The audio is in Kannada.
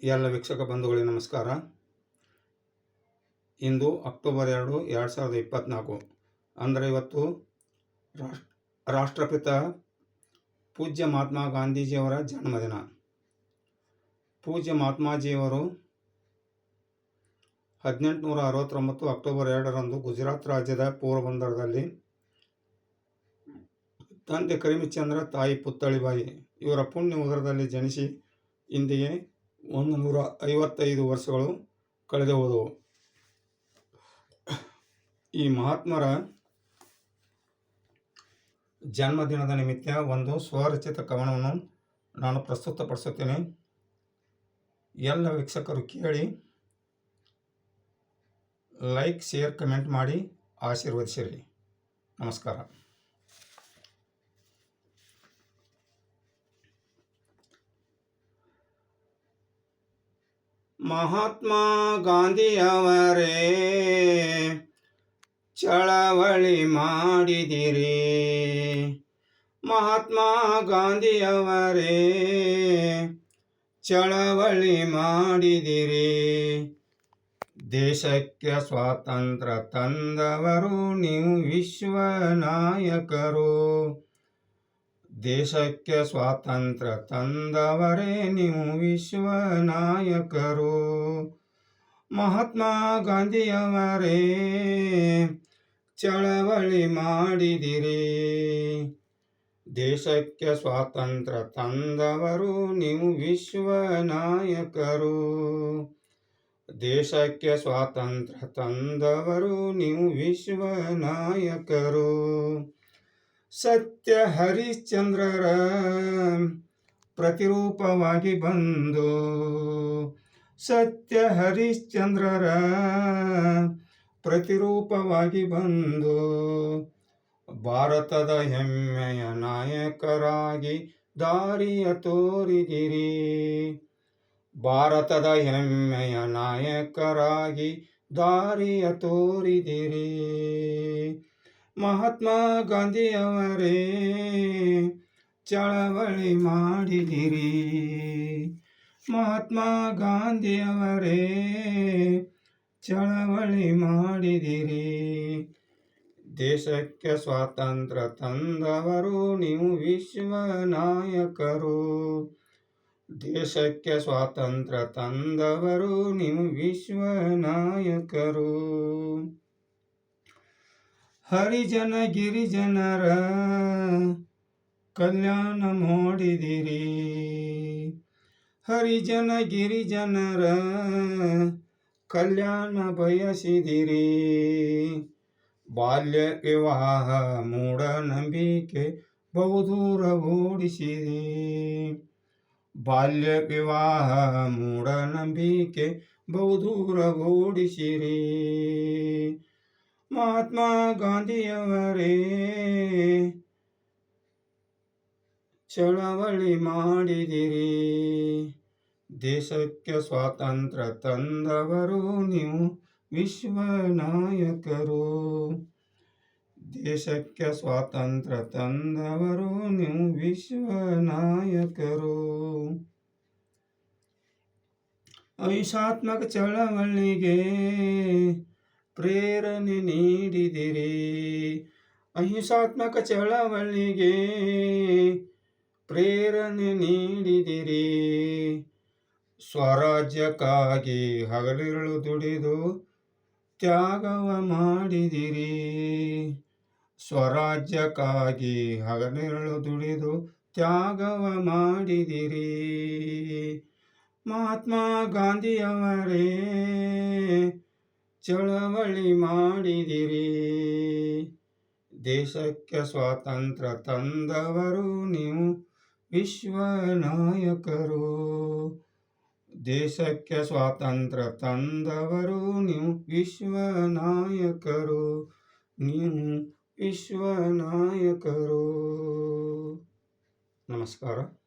ಎಲ್ಲ ವೀಕ್ಷಕ ಬಂಧುಗಳಿಗೆ ನಮಸ್ಕಾರ. ಇಂದು ಅಕ್ಟೋಬರ್ ಎರಡು ಎರಡು ಸಾವಿರದ ಇಪ್ಪತ್ತ್ನಾಲ್ಕು ಅಂದರೆ ಇವತ್ತು ರಾಷ್ಟ್ರ, ರಾಷ್ಟ್ರಪಿತ ಪೂಜ್ಯ ಮಹಾತ್ಮ ಗಾಂಧೀಜಿಯವರ ಜನ್ಮದಿನ. ಪೂಜ್ಯ ಮಹಾತ್ಮಾಜಿಯವರು ಹದಿನೆಂಟುನೂರ ಅರವತ್ತೊಂಬತ್ತು ಅಕ್ಟೋಬರ್ ಎರಡರಂದು ಗುಜರಾತ್ ರಾಜ್ಯದ ಪೋರಬಂದರದಲ್ಲಿ ತಂದೆ ಕರಿಮಿಚಂದ್ರ ತಾಯಿ ಪುತ್ತಳಿಬಾಯಿ ಇವರ ಪುಣ್ಯ ಉದರದಲ್ಲಿ ಜನಿಸಿ, ಇಂದಿಗೆ ಒಂದು ನೂರ ಐವತ್ತೈದು ವರ್ಷಗಳು ಕಳೆದು ಹೋದವು. ಈ ಮಹಾತ್ಮರ ಜನ್ಮದಿನದ ನಿಮಿತ್ತ ಒಂದು ಸ್ವರಚಿತ ಕವನವನ್ನು ನಾನು ಪ್ರಸ್ತುತಪಡಿಸುತ್ತೇನೆ. ಎಲ್ಲ ವೀಕ್ಷಕರು ಕೇಳಿ, ಲೈಕ್, ಶೇರ್, ಕಮೆಂಟ್ ಮಾಡಿ ಆಶೀರ್ವದಿಸಿರಿ. ನಮಸ್ಕಾರ. ಮಹಾತ್ಮ ಗಾಂಧಿಯವರೇ ಚಳವಳಿ ಮಾಡಿದಿರಿ. ಮಹಾತ್ಮ ಗಾಂಧಿಯವರೇ ಚಳವಳಿ ಮಾಡಿದಿರಿ. ದೇಶಕ್ಕೆ ಸ್ವಾತಂತ್ರ್ಯ ತಂದವರು ನೀವು ವಿಶ್ವ ನಾಯಕರು ದೇಶಕ್ಕೆ ಸ್ವಾತಂತ್ರ್ಯ ತಂದವರೇ ನೀವು ವಿಶ್ವ ನಾಯಕರು ಮಹಾತ್ಮ ಗಾಂಧಿಯವರೇ, ಚಳವಳಿ ಮಾಡಿದಿರಿ. ದೇಶಕ್ಕೆ ಸ್ವಾತಂತ್ರ್ಯ ತಂದವರು ನೀವು ವಿಶ್ವ ನಾಯಕರು ದೇಶಕ್ಕೆ ಸ್ವಾತಂತ್ರ್ಯ ತಂದವರು ನೀವು ವಿಶ್ವ ನಾಯಕರು ಸತ್ಯ ಹರಿಶ್ಚಂದ್ರರ ಪ್ರತಿರೂಪವಾಗಿ ಬಂದು ಸತ್ಯ ಹರಿಶ್ಚಂದ್ರರ ಪ್ರತಿರೂಪವಾಗಿ ಬಂದು ಭಾರತದ ಹೆಮ್ಮೆಯ ನಾಯಕರಾಗಿ ದಾರಿಯ ತೋರಿದಿರಿ. ಭಾರತದ ಹೆಮ್ಮೆಯ ನಾಯಕರಾಗಿ ದಾರಿಯ ತೋರಿದಿರಿ. ಮಹಾತ್ಮ ಗಾಂಧಿಯವರೇ, ಚಳವಳಿ ಮಾಡಿದಿರಿ. ಮಹಾತ್ಮ ಗಾಂಧಿಯವರೇ, ಚಳವಳಿ ಮಾಡಿದಿರಿ. ದೇಶಕ್ಕೆ ಸ್ವಾತಂತ್ರ್ಯ ತಂದವರು ನೀವು ವಿಶ್ವ ನಾಯಕರು. ದೇಶಕ್ಕೆ ಸ್ವಾತಂತ್ರ್ಯ ತಂದವರು ನೀವು ವಿಶ್ವ ನಾಯಕರು. ಹರಿಜನ ಗಿರಿಜನರ ಕಲ್ಯಾಣ ಮಾಡಿದಿರಿ ಹರಿಜನ ಗಿರಿಜನರ ಕಲ್ಯಾಣ ಬಯಸಿದಿರಿ. ಬಾಲ್ಯ ವಿವಾಹ ಮೂಢನಂಬಿಕೆ ಬಹುದೂರ ಓಡಿಸಿರಿ. ಬಾಲ್ಯ ವಿವಾಹ ಮೂಢನಂಬಿಕೆ ಬಹುದೂರ ಓಡಿಸಿರಿ. ಮಹಾತ್ಮ ಗಾಂಧಿಯವರೇ, ಚಳವಳಿ ಮಾಡಿದಿರಿ. ದೇಶಕ್ಕೆ ಸ್ವಾತಂತ್ರ್ಯ ತಂದವರು ನೀವು ವಿಶ್ವ ನಾಯಕರು ದೇಶಕ್ಕೆ ಸ್ವಾತಂತ್ರ್ಯ ತಂದವರು ನೀವು ವಿಶ್ವ ನಾಯಕರು ಅಹಿಂಸಾತ್ಮಕ ಚಳವಳಿಗೆ ಪ್ರೇರಣೆ ನೀಡಿದಿರಿ. ಅಹಿಂಸಾತ್ಮಕ ಚಳವಳಿಗೆ ಪ್ರೇರಣೆ ನೀಡಿದಿರಿ. ಸ್ವರಾಜ್ಯಕ್ಕಾಗಿ ಹಗಲಿರುಳು ದುಡಿದು ತ್ಯಾಗವ ಮಾಡಿದಿರಿ. ಸ್ವರಾಜ್ಯಕ್ಕಾಗಿ ಹಗಲಿರುಳು ದುಡಿದು ತ್ಯಾಗವ ಮಾಡಿದಿರಿ. ಮಹಾತ್ಮ ಗಾಂಧಿಯವರೇ ಚಳವಳಿ ಮಾಡಿದಿರಿ. ದೇಶಕ್ಕೆ ಸ್ವಾತಂತ್ರ್ಯ ತಂದವರು ನೀವು ವಿಶ್ವ ನಾಯಕರು ದೇಶಕ್ಕೆ ಸ್ವಾತಂತ್ರ್ಯ ತಂದವರು ನೀವು ವಿಶ್ವ ನಾಯಕರು ನೀವು ವಿಶ್ವ ನಾಯಕರು ನಮಸ್ಕಾರ.